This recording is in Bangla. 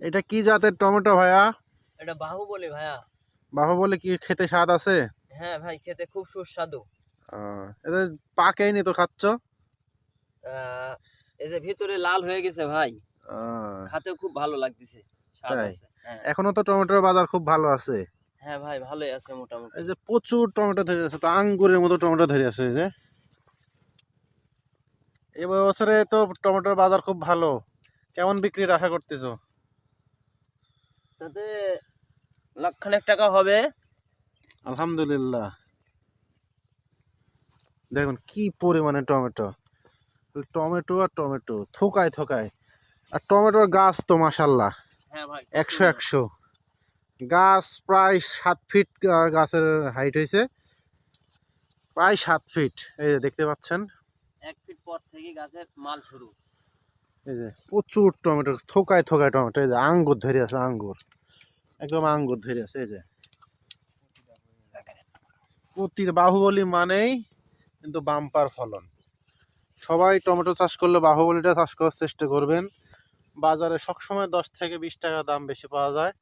এটা কি জাতের টমেটো ভাইয়া? এটা বাহুবলী ভাইয়া। বাবা বলে কি খেতে স্বাদ আছে? হ্যাঁ ভাই খেতে খুব সুস্বাদু। এদের পাকেইনি তো খাচ্ছ? এই যে ভিতরে লাল হয়ে গেছে ভাই। খাতেও খুব ভালো লাগতেছে স্বাদ আছে হ্যাঁ। এখনও তো টমেটোর বাজার খুব ভালো আছে। হ্যাঁ ভাই ভালোই আছে মোটামুটি। এই যে প্রচুর টমেটো ধরে আছে তো আঙ্গুরের মতো টমেটো ধরে আছে এই যে। এই বছরে তো টমেটোর বাজার খুব ভালো। কেমন বিক্রির আশা করতেছো? তাতে লাখখানেক টাকা হবে। আলহামদুলিল্লাহ। দেখুন কি পরিমাণে টমেটো। টমেটো আর টমেটো থোকায় থোকায়। আর টমেটোর গাছ তো মাসাল্লাহ হ্যাঁ একশো একশো। গাছ প্রায় সাত ফিট গাছের হাইট হয়েছে। প্রায় সাত ফিট এই দেখতে পাচ্ছেন। এক ফিট পর থেকে গাছের মাল শুরু। এই যে প্রচুর টমেটো, থোকায় থোকায় টমেটো, এই যে আঙ্গুর ধরে আছে, আঙ্গুর। একদম আঙ্গুর ধরে আছে, এই যে। প্রতির বাহুবলী মানেই কিন্তু বাম্পার ফলন। সবাই টমেটো চাষ করলে বাহুবলীটা চাষ করার চেষ্টা করবেন। বাজারে সবসময় দশ থেকে বিশ টাকা দাম বেশি পাওয়া যায়।